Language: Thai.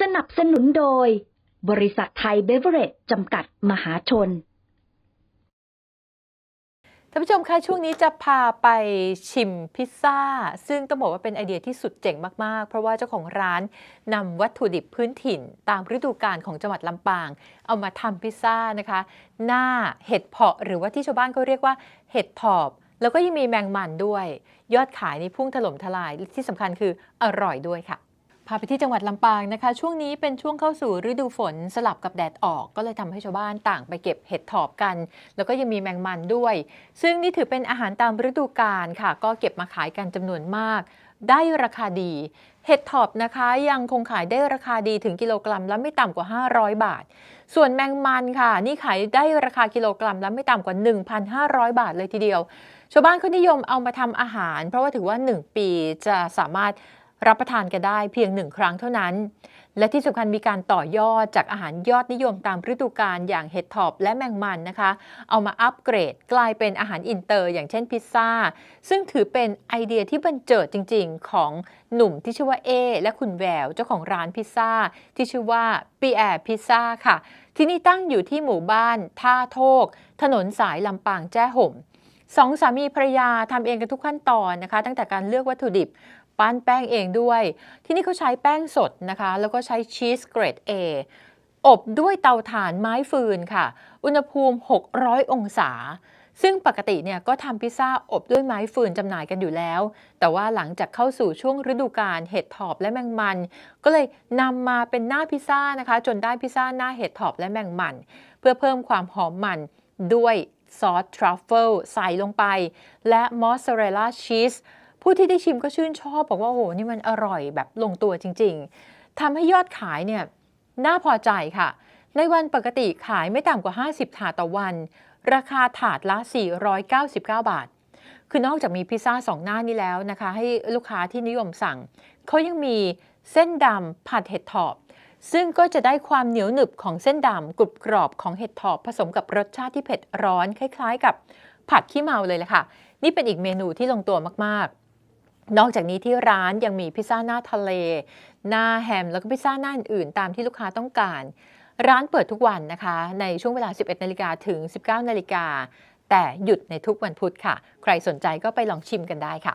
สนับสนุนโดย บริษัทไทยเบเวอร์เรจจำกัดมหาชนท่านผู้ชมคะช่วงนี้จะพาไปชิมพิซซ่า ซึ่งต้องบอกว่าเป็นไอเดียที่สุดเจ๋งมาก ๆ เพราะว่าเจ้าของร้านนำวัตถุดิบพื้นถิ่น ตามฤดูกาลของจังหวัดลำปาง เอามาทำพิซซ่านะคะ หน้าเห็ดเผาะหรือว่าที่ชาวบ้านเขาเรียกว่าเห็ดถอบ แล้วก็ยังมีแมงมันด้วย ยอดขายนี่พุ่งถล่มทลายที่สำคัญคืออร่อยด้วยค่ะ พาไปที่จังหวัดลำปางนะคะ ช่วงนี้เป็นช่วงเข้าสู่ฤดูฝนสลับกับแดดออกก็เลยทำให้ชาวบ้านต่างไปเก็บเห็ดถอบกัน แล้วก็ยังมีแมงมันด้วย ซึ่งนี่ถือเป็นอาหารตามฤดูกาลค่ะ ก็เก็บมาขายกันจำนวนมาก ได้ราคาดี เห็ดถอบนะคะยังคงขายได้ราคาดีถึงกิโลกรัมละไม่ต่ำกว่า 500 บาท ส่วนแมงมันค่ะ นี่ขายได้ราคากิโลกรัมละไม่ต่ำกว่า 1,500 บาทเลยทีเดียว ชาวบ้านเขานิยมเอามาทำอาหาร เพราะว่าถือว่า 1 ปีจะสามารถ รับประทานกันได้เพียงหนึ่งครั้งเท่านั้น และที่สำคัญมีการต่อยอดจากอาหารยอดนิยมตามฤดูกาลอย่างเห็ดถอบและแมงมันนะคะ เอามาอัปเกรดกลายเป็นอาหารอินเตอร์ อย่างเช่นพิซซ่า ซึ่งถือเป็นไอเดียที่บันเจิดจริง ๆ ของหนุ่มที่ชื่อว่าเอและคุณแววเจ้าของร้านพิซซ่า ที่ชื่อว่าปีแอร์พิซซ่าค่ะ ที่นี่ตั้งอยู่ที่หมู่บ้าน ท่าโทก ถนนสายลำปางแจ้ห่มสองสามีภรรยาทำเองกันทุกขั้นตอนนะคะ ตั้งแต่การเลือกวัตถุดิบ ปั้นแป้งเองด้วย ที่นี่เขาใช้แป้งสดนะคะ แล้วก็ใช้ชีสเกรด A อบด้วยเตาถ่านไม้ฟืนค่ะ อุณหภูมิ 600 องศา ซึ่งปกติเนี่ยก็ทำพิซซ่าอบด้วยไม้ฟืนจำหน่ายกันอยู่แล้ว แต่ว่าหลังจากเข้าสู่ช่วงฤดูกาลเห็ดถอบและแมงมัน ก็เลยนำมาเป็นหน้าพิซซ่านะคะ จนได้พิซซ่าหน้าเห็ดถอบและแมงมัน เพื่อเพิ่มความหอมมันด้วยซอสทรัฟเฟิลใส่ลงไป และมอสซาเรลลาชีส ผู้ที่ได้ชิมก็ชื่นชอบ บอกว่าโอ้โหนี่มันอร่อยแบบลงตัวจริง ๆทำให้ยอดขายเนี่ยน่าพอใจค่ะ ในวันปกติขายไม่ต่ำกว่า 50 ถาดต่อวัน ราคาถาดละ 499 บาท คือนอกจากมีพิซซ่าสองหน้านี้แล้วนะคะ ให้ลูกค้าที่นิยมสั่ง เขายังมีเส้นดำผัดเห็ดถอบ ซึ่งก็จะได้ความเหนียวหนึบของเส้นดำกรุบกรอบของเห็ดถอบ ผสมกับรสชาติที่เผ็ดร้อน คล้าย ๆ กับผัดขี้เมาเลยแหละค่ะ นี่เป็นอีกเมนูที่ลงตัวมากๆ นอกจากนี้ที่ร้านยังมีพิซซ่าหน้าทะเล หน้าแฮม แล้วก็พิซซ่าหน้าอื่นๆ ตามที่ลูกค้าต้องการ ร้านเปิดทุกวันนะคะ ในช่วงเวลา 11 นาฬิกาถึง 19 นาฬิกา แต่หยุดในทุกวันพุธค่ะ ใครสนใจก็ไปลองชิมกันได้ค่ะ